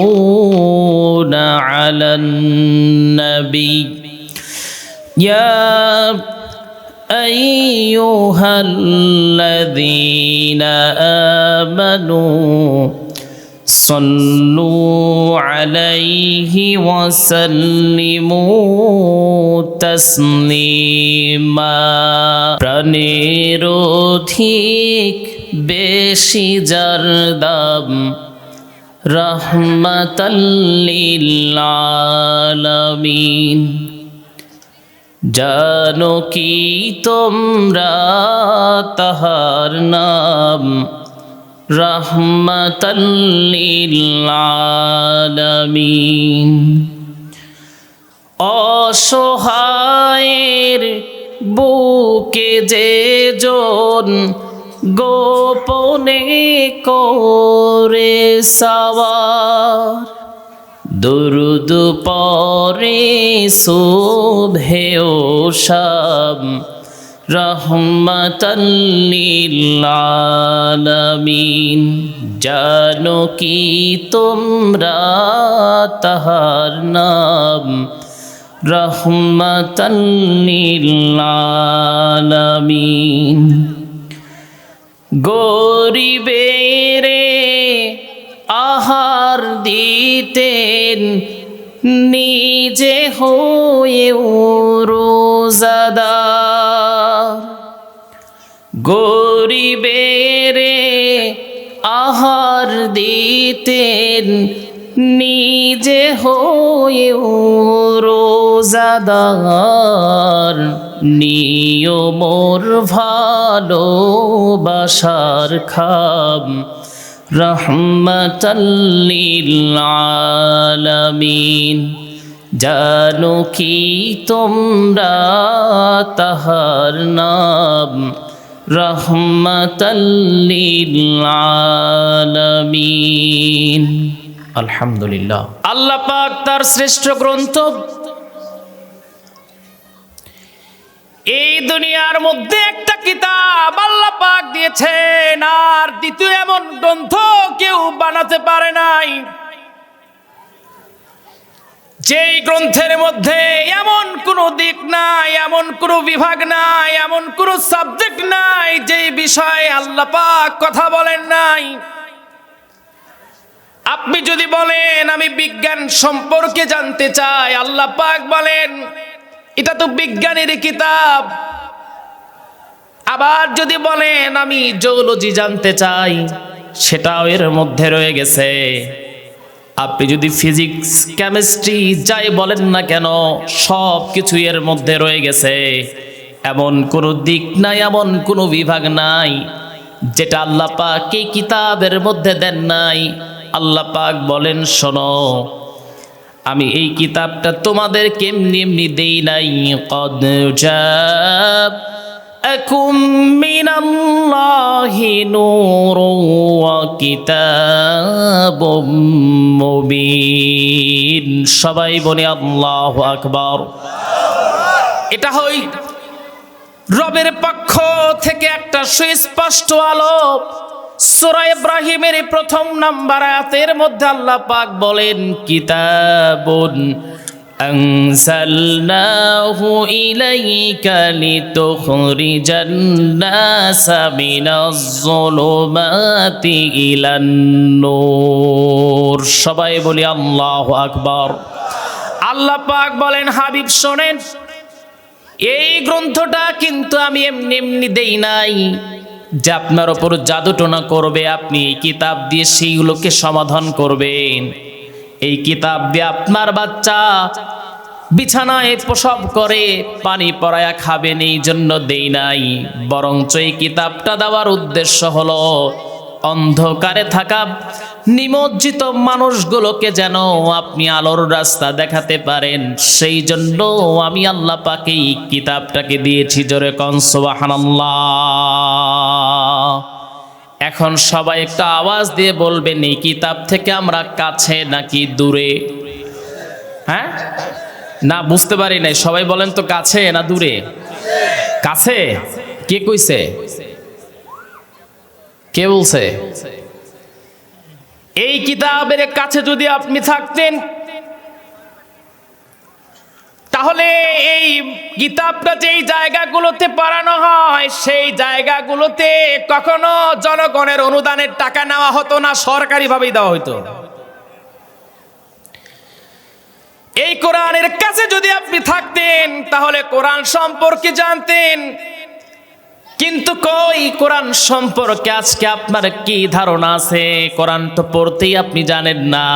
يصلون على النبي يا أيها الذين آمنوا صلوا عليه وسلموا تسليما প্রাণের অধিক বেশি যার দাম রহমতাল্লিল আলামিন জানো কি তোমরা তাহার নাম? রহমতাল্লিল আলামিন অসহায়ের বুকে যে জন গোপনে করে সওয়ার দুরুদ পরে শোভেও শাম রহমতাল্লিল আলামিন জানো কি তোমরা তাহার নাম? রহমতাল্লিল আলামিন গরিবেরে আহার দিতেন নিজে হয়েও রোজাদার। গরিবেরে আহার দিতেন নিজে হয়ে রোজাদার নিয়মর ভালোবাসার খাম। রহমতাল্লিল আলামিন। জানো কি তোমরা তাহার নাম? রহমতাল্লিল আলহামদুলিল্লাহ। আল্লাহ পাক তার শ্রেষ্ঠ গ্রন্থ। এই দুনিয়ার মধ্যে একটা কিতাব আল্লাহ পাক দিয়েছেন, আর দ্বিতীয় এমন গ্রন্থ কেউ বানাতে পারে নাই। যেই গ্রন্থের মধ্যে এমন কোন দিক নাই, এমন কোন বিভাগ নাই, এমন কোন সাবজেক্ট নাই, যেই বিষয়ে আল্লাহ পাক কথা বলেন নাই। আপনি যদি বলেন, আমি বিজ্ঞান সম্পর্কে জানতে চাই, আল্লাহ পাক বলেন, এটা তো বিজ্ঞানের কিতাব। আবার যদি বলেন, আমি জৌলজি জানতে চাই, সেটাও এর মধ্যে রয়ে গেছে। আপনি যদি ফিজিক্স, কেমিস্ট্রি যাই বলেন না কেন, সব কিছু এর মধ্যে রয়ে গেছে। এমন কোনো দিক নাই, এমন কোনো বিভাগ নাই, যেটা আল্লাহ পাক এই কিতাবের মধ্যে দেন নাই। আল্লাহ পাক বলেন শোনো আমি এই কিতাবটা তোমাদের কেমনি এমনি দেই নাই কদ জাব أكم من الله نور وكتاب مبين সবাই বলে আল্লাহু আকবার এটা হই রবের পক্ষ থেকে একটা সুস্পষ্ট আলো সূরা ইব্রাহিমের প্রথম নাম্বার আয়াতের মধ্যে আল্লাহ পাক বলেন কিতাবুন أنزلناه إليك لتخرج الناس من الظلمات إلى النور সবাই বলি আল্লাহু আকবার আল্লাহ পাক বলেন হাবিব শোনেন এই গ্রন্থটা কিন্তু আমি এমনি এমনি দেই নাই যে আপনার ওপর জাদুটোনা করবে, আপনি এই কিতাব দিয়ে সেইগুলোকে সমাধান করবেন। এই কিতাব দিয়ে আপনার বাচ্চা বিছানায় প্রসব করে, পানি পরায়া খাবেন, এই জন্য দেই নাই। বরঞ্চ এই কিতাবটা দেওয়ার উদ্দেশ্য হলো, অন্ধকারে থাকা নিমজ্জিত মানুষগুলোকে যেন আপনি আলোর রাস্তা দেখাতে পারেন। সেই জন্য আমি আল্লাহ পাকে এই কিতাবটাকে দিয়েছি জোরে কনসবাহানাল্লাহ এখন সবাই একটা আওয়াজ দিয়ে বলবেন এই কিতাব থেকে আমরা কাছে নাকি দূরে? হ্যাঁ? না, বুঝতে পারি নাই। সবাই বলেন তো কাছে না দূরে? কাছে? কে কইছে? কে বলছে? এই কিতাবের কাছে যদি আপনি থাকতেন তাহলে এই কিতাবটা যেই জায়গাগুলোতে পড়ানো হয়, সেই জায়গাগুলোতে কখনো জনগণের অনুদানের টাকা নেওয়া হতো না, সরকারিভাবেই দেওয়া হতো এই কোরআনের কাছে যদি আপনি থাকতেন, তাহলে কোরআন সম্পর্কে জানতেন। কিন্তু কই কোরআন সম্পর্কে আজকে আপনার কি ধারণা আছে? কোরআন তো পড়তেই আপনি জানেন না।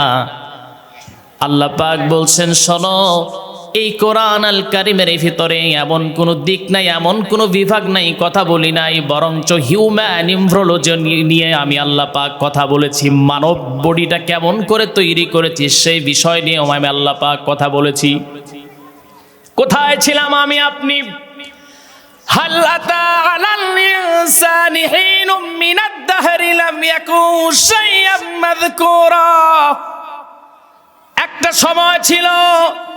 আল্লাহ পাক বলছেন, শোনো এই কোরআন আল কারিমের ভিতরে এমন কোনো দিক নাই, এমন কোনো বিভাগ নাই, কথা বলি নাই, বরঞ্চ হিউম্যান ইমব্রোলজি নিয়ে আমি আল্লাহ পাক কথা বলেছি। মানব বডিটা কেমন করে তৈরি করেছি সেই বিষয় নিয়ে আমি আল্লাহ পাক কথা বলেছি। কোথায় ছিলাম আমি আপনি? হাল্লাতা একটা সময় ছিল,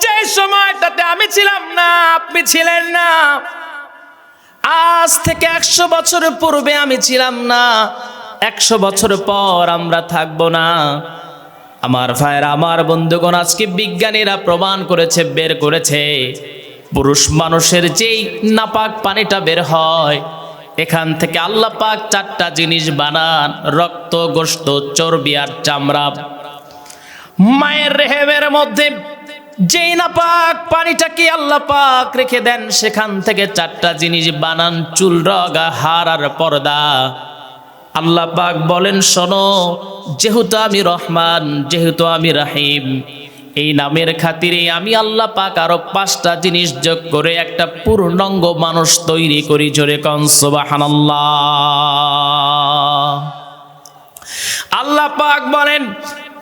যে সময়টাতে আমি ছিলাম না, আপনি ছিলেন না। আজ থেকে একশো বছর পূর্বে আমি ছিলাম না, একশো বছর পর আমরা থাকব না। আমার ভাইয়ের, আমার বন্ধুগণ, আজকে বিজ্ঞানীরা প্রমাণ করেছে, বের করেছে। পুরুষ মানুষের যেই নাপাক পানিটা বের হয়, এখান থেকে আল্লাহ পাক চারটা জিনিস বানান, রক্ত গোস্ত চর্বি আর চামড়া। মায়ের রেহেমের মধ্যে যেই না পাক পানিটাকে আল্লাহ পাক রেখে দেন, সেখান থেকে চারটা জিনিস বানান, চুল, রগা হার আর পর্দা। আল্লাহ পাক বলেন, শোনো, যেহেতু আমি রহমান, যেহেতু আমি রাহিম, এই নামের খাতিরে আমি আল্লাহ পাক আরও পাঁচটা জিনিস যোগ করে একটা পূর্ণাঙ্গ মানুষ তৈরি করি, জোরে কনসবাহানাল্লাহ আল্লাহ পাক বলেন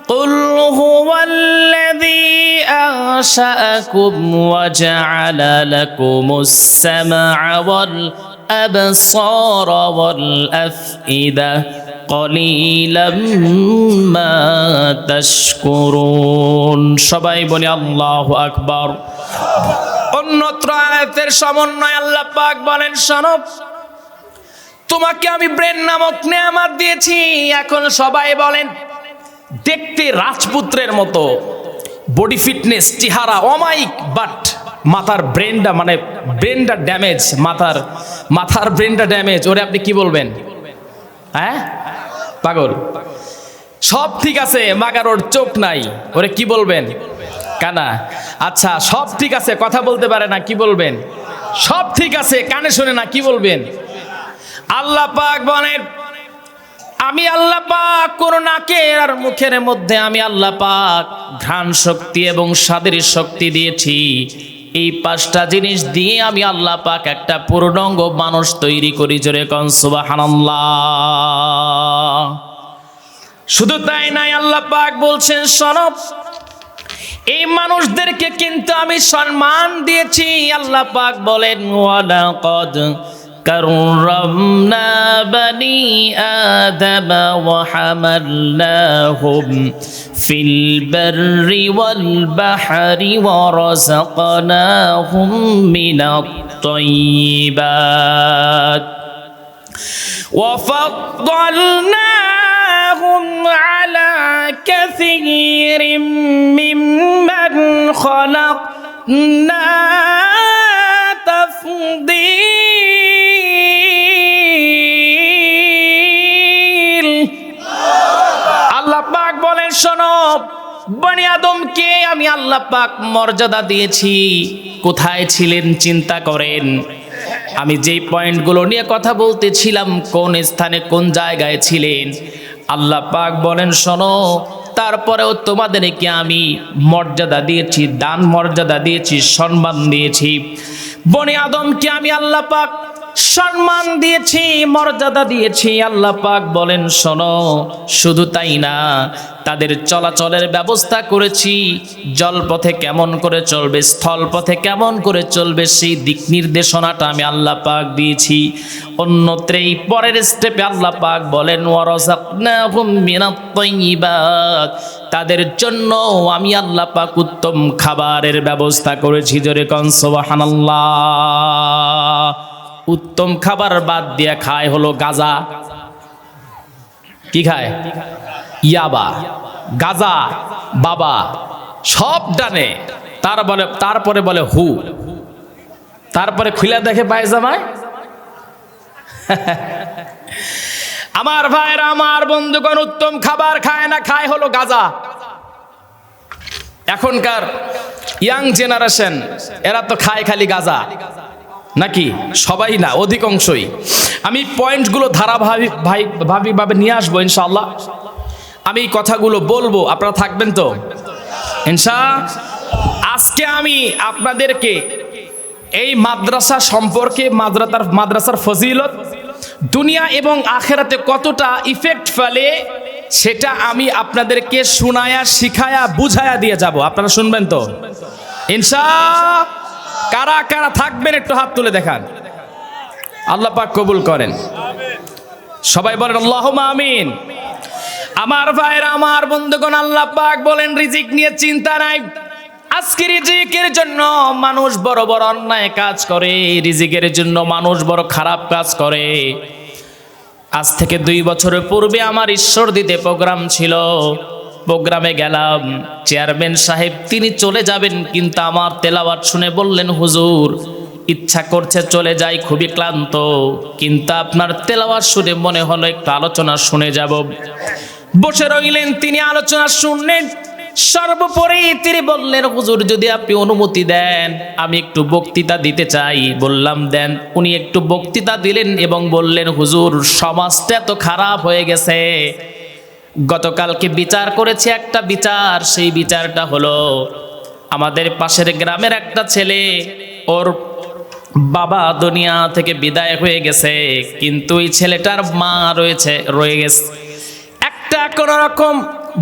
قل هو الذي أنشأكم وجعل لكم السمع والأبصار والأفئدة قليلا ما تشكرون সবাই বলি আল্লাহু আকবার অন্যত্র আয়াতের সমন্বয় আল্লাহ পাক বলেন শোনব তোমাকে আমি ব্রেন নামক নেয়ামাত দিয়েছি এখন সবাই বলেন দেখতে রাজপুত্রের মতো বডি ফিটনেস চেহারা অমাইক বাট মাথার ব্রেনটা মানে ব্রেনটা ড্যামেজ মাথার মাথার ব্রেনটা ড্যামেজ ওরে আপনি কি বলবেন? হ্যাঁ? পাগল। সব ঠিক আছে মাগার ওর চোখ নাই। ওরে কি বলবেন? কানা। আচ্ছা সব ঠিক আছে, কথা বলতে পারে না, কি বলবেন? সব ঠিক আছে, কানে শুনে না, কি বলবেন? আল্লাহ পাক বলেন আমি আল্লাহ পাক কোন নাকের আর মুখের মধ্যে আমি আল্লাহ পাক ঘ্রাণ শক্তি এবং স্বাদের শক্তি দিয়েছি। এই পাঁচটা জিনিস দিয়ে আমি আল্লাহ পাক একটা পূর্ণাঙ্গ মানুষ তৈরি করি জোরে কনসুবাহানাল্লাহ শুধু তাই নাই আল্লাহ পাক বলছেন সনব এই মানুষদেরকে কিন্তু আমি সম্মান দিয়েছি। আল্লাহ পাক বলেন, ওয়ালাকাদ كرمنا بني آدم وحملناهم في البر والبحر ورزقناهم من الطيبات وفضلناهم على كثير ممن خلقنا تفضيل বনি আদমকে আমি আল্লাহ পাক মর্যাদা দিয়েছি। কোথায় ছিলেন চিন্তা করেন? আমি যেই পয়েন্টগুলো নিয়ে কথা বলতেছিলাম, কোন স্থানে কোন জায়গায় ছিলেন? আল্লাহ পাক বলেন, শোনো, তারপরেও তোমাদেরকে আমি মর্যাদা দিয়েছি, দান মর্যাদা দিয়েছি, সম্মান দিয়েছি। বনি আদমকে আমি আল্লাহ পাক সম্মান দিয়েছি, মর্যাদা দিয়েছি। আল্লাহ পাক বলেন, শোনো, শুধু তাই না, তাদের চলাচলের ব্যবস্থা করেছি। জলপথে কেমন করে চলবে, স্থলপথে কেমন করে চলবে, সেই দিক নির্দেশনাটা আমি আল্লাহ পাক দিয়েছি। অন্যত্র এই পরের স্টেপে আল্লাহ পাক বলেন তাদের জন্য আমি আল্লাহ পাক উত্তম খাবারের ব্যবস্থা করেছি। জোরে কন, সুবহানাল্লাহ। উত্তম খাবার বাদ দিয়ে খায় হলো গাজা। কি খায়? ইয়াবা। গাজা, বাবা, সব ডানে। তার বলে তারপরে বলে হু। তারপরে খুলে দেখে পায়জামায়। আমার ভাইয়ের, আমার বন্ধুগণ, উত্তম খাবার খায় না, খায় হলো গাজা। এখনকার ইয়াং জেনারেশন এরা তো খায় খালি গাজা। নাকি? সবাই না, অধিকাংশই। আমি পয়েন্টগুলো ধারাবাহিক ভাই ভাবিভাবে নিয়ে আসব, ইনশাআল্লাহ। আমি কথাগুলো বলব, আপনারা থাকবেন তো? ইনশা, আজকে আমি আপনাদেরকে এই মাদ্রাসা সম্পর্কে মাদ্রাসার মাদ্রাসার ফজিলত, দুনিয়া এবং আখেরাতে কতটা ইফেক্ট ফেলে, সেটা আমি আপনাদেরকে শোনায়া, শিখায়া, বুঝায়া দিয়ে যাব। আপনারা শুনবেন তো? ইনশা কারা কারা থাকবেন একটু হাত তুলে দেখান। আল্লাহ পাক কবুল করেন। সবাই বলেন আল্লাহ আমিন। আমার ভাইরা আমার বন্ধুগণ, আল্লাহ পাক বলেন, রিজিক নিয়ে চিন্তা নাই। আজকে রিজিকের জন্য মানুষ বড় বড় অন্যায় কাজ করে। রিজিকের জন্য মানুষ বড় খারাপ কাজ করে। আজ থেকে দুই বছরের পূর্বে আমার ঈশ্বর দিতে প্রোগ্রাম ছিল। প্রোগ্রামে গেলাম। চেয়ারম্যান সাহেব, তিনি চলে যাবেন, কিন্তু আমার তেলাওয়াত শুনে বললেন, হুজুর, ইচ্ছা করছে চলে যাই, খুবই ক্লান্ত। কিন্তু আপনার তেলাওয়াত শুনে মনে হলো একটু আলোচনা শুনে যাব। বসে রইলেন, তিনি আলোচনা শুনলেন। সর্বোপরি তিনি বললেন, হুজুর, যদি আপনি অনুমতি দেন, আমি একটু বক্তৃতা দিতে চাই। বললাম, দেন। উনি একটু বক্তৃতা দিলেন এবং বললেন, হুজুর, সমাজটা এত খারাপ হয়ে গেছে। গতকালকে বিচার করেছে একটা বিচার, সেই বিচারটা হলো আমাদের পাশের গ্রামের একটা ছেলে, ওর বাবা দুনিয়া থেকে বিদায় হয়ে গেছে, কিন্তু এই ছেলেটার মা রয়েছে, রয়ে গেছে। একটা কোন রকম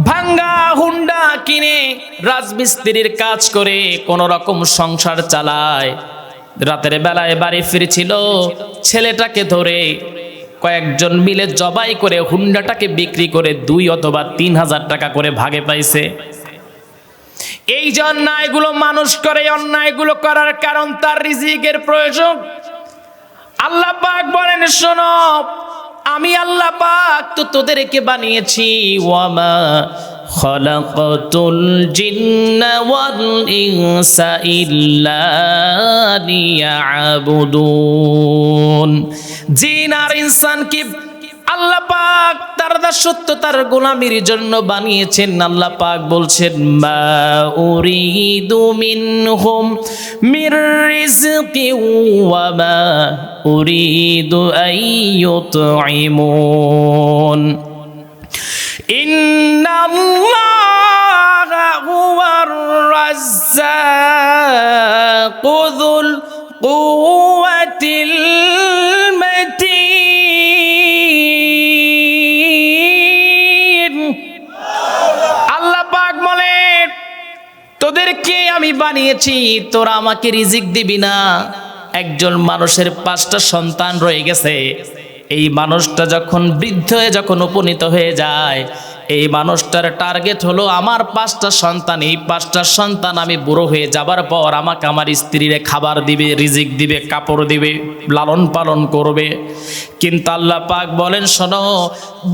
ভাঙ্গা হুন্ডা কিনে রাজমিস্ত্রির কাজ করে কোন রকম সংসার চালায়। রাতের বেলায় বাড়ি ফিরেছিল, ছেলেটাকে ধরে কয়েকজন মিলে জবাই করে হুন্ডাটাকে বিক্রি করে দুই অথবা তিন হাজার টাকা করে ভাগে পাইছে। এই যে অন্যায়গুলো মানুষ করে অন্যায়গুলো করার কারণ তার রিজিকের প্রয়োজন। আল্লাহ পাক বলেন, শোনো, আমি আল্লাহ পাক তো তোদেরকে বানিয়েছি ওয়ামা জিন্না ওয়াল ইনসা ইল্লা লিয়াবুদুন। জিন আর ইনসানকে আল্লাহ পাক তার দাসত্ব, তার গোলামির জন্য বানিয়েছেন। আল্লাহ পাক বলছেন, মা উরিদু মিনহুম মির রিজকি ওয়া মা উরিদু আইয়ুতঈমুন কুওয়াতিল মাতিন। আল্লাহ পাক বলেন তোদেরকে আমি বানিয়েছি? তোরা আমাকে রিজিক দিবি না। একজন মানুষের পাঁচটা সন্তান রয়ে গেছে। এই মানুষটা যখন বৃদ্ধ হয়ে যখন উপনীত হয়ে যায় এই মানুষটার টার্গেট হলো আমার পাঁচটা সন্তান, এই পাঁচটা সন্তান আমি বুড়ো হয়ে যাবার পর আমাকে আমার স্ত্রীরে খাবার দিবে, রিজিক দিবে, কাপড় দিবে, লালন পালন করবে। কিন্তু আল্লাহ পাক বলেন, শোনো,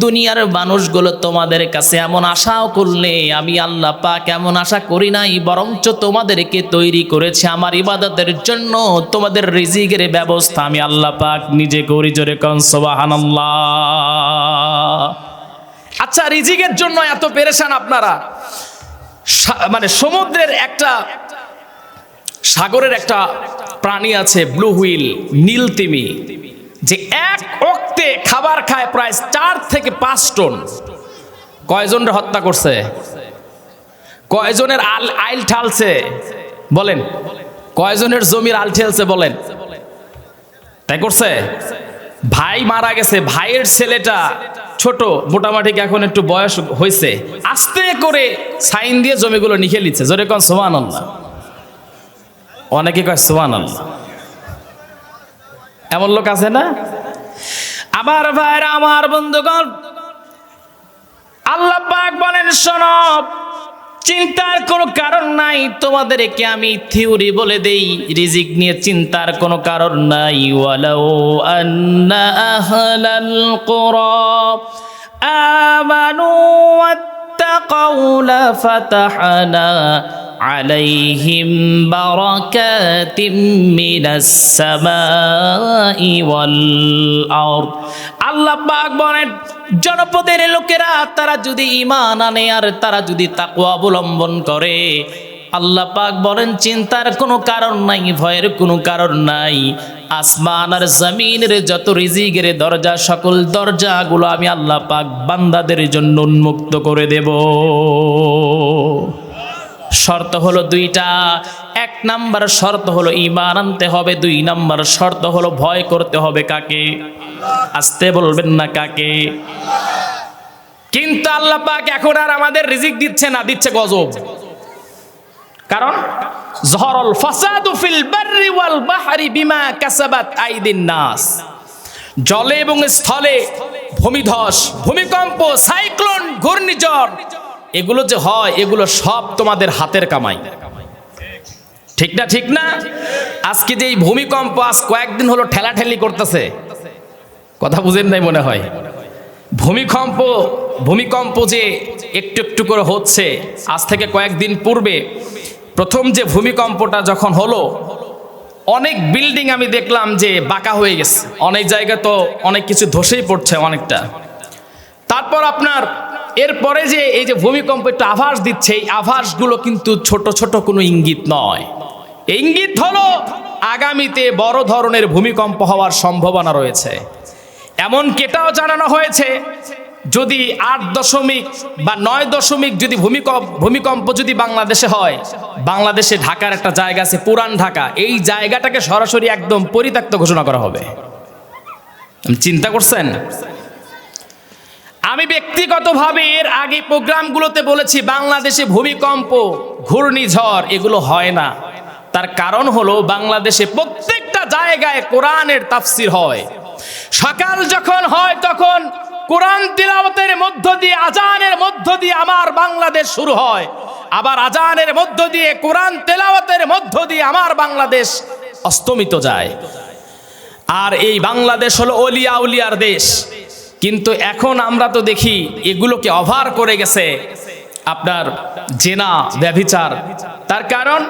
দুনিয়ার মানুষগুলো তোমাদের কাছে এমন আশাও করলে, আমি আল্লাহ পাক এমন আশা করি নাই, বরঞ্চ তোমাদেরকে তৈরি করেছে আমার ইবাদতের জন্য, তোমাদের রিজিকের ব্যবস্থা আমি আল্লাহ পাক নিজে করি, জোরে কনসবাহান্লাহ আচ্ছা রিজিকের জন্য এত পেরেশান আপনারা? মানে সমুদ্রের একটা, সাগরের একটা প্রাণী আছে, ব্লু হুইল, নীল তিমি, যে এক অক্তে খাবার খায় প্রায় চার থেকে পাঁচ টন। কয়জনের হত্যা করছে? কয়জনের আল, আইল ঠালছে? বলেন। কয়জনের জমির আল ঠেলছে, বলেন। তাই করছে? ভাই মারা গেছে, ভাইয়ের ছেলেটা ছোট মোটামাটিকে এখন একটু বয়স হয়েছে। আস্তে করে সাইন দিয়ে জমিগুলো নিখে নিচ্ছে। জোরে কন সোমান আল্লাহ অনেকে কয় সোমান আল্লাহ এমন লোক আছে না? আমার ভাইরা, আমার বন্ধুগণ, আল্লাহ পাক বলেন শোনব চিন্তার কোনো কারণ নাই তোমাদেরকে আমি থিওরি বলে দেই রিজিক নিয়ে চিন্তার কোনো কারণ নাই ওয়ালাউ আন্না আহলাল কুরা আমানু ওয়াত্তাকাউ লাফাতাহনা عليهم بركات من السماء والأرض আল্লাহ পাক বলেন জনপদের লোকেরা, তারা যদি ইমান আনে আর তারা যদি তাকু অবলম্বন করে, আল্লাহ পাক বলেন, চিন্তার কোনো কারণ নাই, ভয়ের কোনো কারণ নাই। আসমান আর জমিনের যত রিজিকের দরজা, সকল দরজাগুলো আমি আল্লাহ পাক বান্দাদের জন্য উন্মুক্ত করে দেব। শর্ত হলো দুইটা। এক নাম্বার শর্ত হলো ইমান আনতে হবে, দুই নাম্বার শর্ত হলো ভয় করতে হবে কাকে? আসতে বলবেন না কাকে? কিন্তু আল্লাহ পাক এখন আর আমাদের রিজিক দিচ্ছে না, দিচ্ছে গজব। কারণ জহরল ফাসাদু ফিল বাররি ওয়াল বাহরি বিমা কাসাবাত আইদিন নাস। জলে এবং স্থলে ভূমিধস, ভূমিকম্প, সাইক্লোন, ঘূর্ণিঝড় এগুলো যে হয়, এগুলো সব তোমাদের হাতের কামাই। ঠিক না ঠিক না? আজকে যে এই ভূমিকম্প আজ কয়েকদিন হলো ঠেলাঠেলি করতেছে। কথা বুঝেন নাই মনে হয়? ভূমিকম্প ভূমিকম্প যে একটু একটু করে হচ্ছে, আজ থেকে কয়েকদিন পূর্বে প্রথম যে ভূমিকম্পটা যখন হলো, অনেক বিল্ডিং আমি দেখলাম যে বাঁকা হয়ে গেছে। অনেক জায়গা তো অনেক কিছু ধসেই পড়ছে অনেকটা। তারপর আপনার এরপরে যে এই যে ভূমিকম্প একটু আভাস দিচ্ছে, এই আভাসগুলো কিন্তু ছোট ছোট কোনো ইঙ্গিত নয়। ইঙ্গিত হলো আগামীতে বড় ধরনের ভূমিকম্প হওয়ার সম্ভাবনা রয়েছে। এমন কেটাও জানানো হয়েছে, যদি আট দশমিক বা নয় দশমিক যদি ভূমিকম্প ভূমিকম্প যদি বাংলাদেশে হয়, বাংলাদেশে ঢাকার একটা জায়গা আছে, পুরান ঢাকা, এই জায়গাটাকে সরাসরি একদম পরিত্যক্ত ঘোষণা করা হবে। চিন্তা করছেন? আমি ব্যক্তিগতভাবে এর আগে প্রোগ্রামগুলোতে বলেছি, বাংলাদেশে ভূমিকম্প, ঘূর্ণিঝড় এগুলো হয় না। তার কারণ হলো বাংলাদেশে প্রত্যেকটা জায়গায় কোরআনের তাফসির হয়। সকাল যখন হয় তখন কোরআন তিলাওয়াতের মধ্য দিয়ে আজানের মধ্য দিয়ে আমার বাংলাদেশ শুরু হয়। আবার আজানের মধ্য দিয়ে, কোরআন তেলাওয়াতের মধ্য দিয়ে আমার বাংলাদেশ অস্তমিত যায়। আর এই বাংলাদেশ হলো অলিয়া উলিয়ার দেশ। কিন্তু এখন আমরা তো দেখি এগুলোকে অভার করে গেছে আপনার জেনা ব্যভিচার। তার কারণ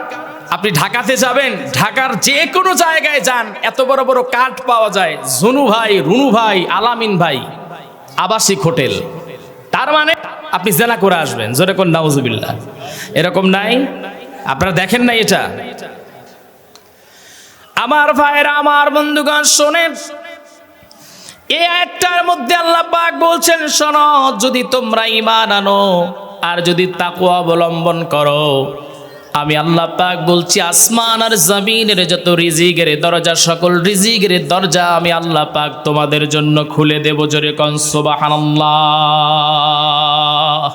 আপনি ঢাকাতে যাবেন, ঢাকার যে কোনো জায়গায় যান, এত বড় বড় কাঠ পাওয়া যায়, জুনু ভাই, রুনু ভাই, আলামিন ভাই, আবাসিক হোটেল। তার মানে আপনি জেনা করে আসবেন, জোরে কোন নাউজুবিল্লাহ। এরকম নাই? আপনারা দেখেন নাই এটা? আমার ভাইরা আমার বন্ধুগণ, শোনেন এই আয়াতটার মধ্যে আল্লাহ পাক বলছেন, শোনো, যদি তোমরা ইমান আনো আর যদি তাকওয়া অবলম্বন করো, আমি আল্লাহ পাক বলছি, আসমান আর জমিনের যত রিজিকের দরজা, সকল রিজিকের দরজা আমি আল্লাহ পাক তোমাদের জন্য খুলে দেব। জোরে কন, সুবহানাল্লাহ।